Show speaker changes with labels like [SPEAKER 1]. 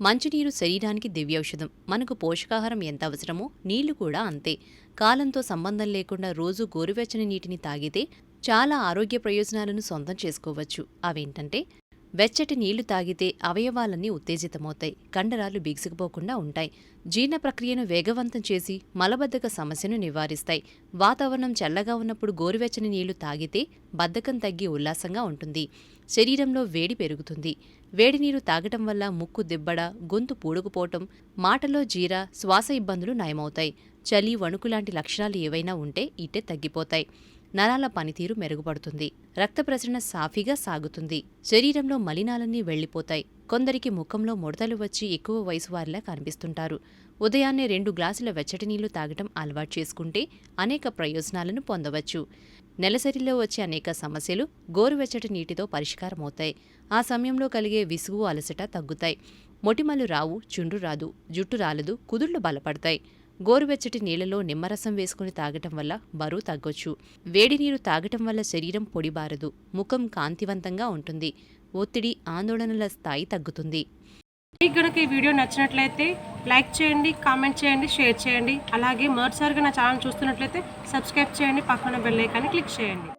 [SPEAKER 1] మంచినీరు శరీరానికి దివ్యౌషధం. మనకు పోషకాహారం ఎంత అవసరమో నీళ్ళు కూడా అంతే. కాలంతో సంబంధం లేకుండా రోజు గోరువెచ్చని నీటిని తాగితే చాలా ఆరోగ్య ప్రయోజనాలను సొంతం చేసుకోవచ్చు. అవేంటంటే వెచ్చటి నీళ్ళు తాగితే అవయవాలన్నీ ఉత్తేజితమవుతాయి. కండరాలు బిగుసుకుపోకుండా ఉంటాయి. జీర్ణ ప్రక్రియను వేగవంతం చేసి మలబద్ధక సమస్యను నివారిస్తాయి. వాతావరణం చల్లగా ఉన్నప్పుడు గోరువెచ్చని నీళ్ళు తాగితే బద్ధకం తగ్గి ఉల్లాసంగా ఉంటుంది. శరీరంలో వేడి పెరుగుతుంది. వేడి నీరు తాగటం వల్ల ముక్కు దిబ్బడ గొంతు పూడుకుపోవటం మాటలో జీర శ్వాస ఇబ్బందులు నయమవుతాయి. చలి వణుకు లాంటి లక్షణాలు ఏవైనా ఉంటే ఇట్టే తగ్గిపోతాయి. నరాల పనితీరు మెరుగుపడుతుంది. రక్త ప్రసరణ సాఫీగా సాగుతుంది. శరీరంలో మలినాలన్నీ వెళ్ళిపోతాయి కొందరికి ముఖంలో ముడతలు వచ్చి ఎక్కువ వయసు వారిలా కనిపిస్తుంటారు. ఉదయాన్నే రెండు గ్లాసుల వెచ్చటి నీళ్ళు తాగటం అలవాటు చేసుకుంటే అనేక ప్రయోజనాలను పొందవచ్చు. నెలసరిలో వచ్చే అనేక సమస్యలు గోరువెచ్చటి నీటితో పరిష్కారమవుతాయి. ఆ సమయంలో కలిగే విసుగు అలసట తగ్గుతాయి. మొటిమలు రావు చుండ్రు రాదు జుట్టు రాలదు కుదుళ్ళు బలపడతాయి. గోరువెచ్చటి నీళ్ళలో నిమ్మరసం వేసుకుని తాగటం వల్ల బరువు తగ్గొచ్చు. వేడి నీరు తాగటం వల్ల శరీరం పొడిబారదు ముఖం కాంతివంతంగా ఉంటుంది. ఒత్తిడి ఆందోళనల స్థాయి తగ్గుతుంది.
[SPEAKER 2] మీకు కనుక ఈ వీడియో నచ్చినట్లయితే లైక్ చేయండి కామెంట్ చేయండి షేర్ చేయండి. అలాగే మరోసారిగా నా ఛానల్ చూస్తున్నట్లయితే సబ్స్క్రైబ్ చేయండి పక్కన బెల్ ఐకాన్ని క్లిక్ చేయండి.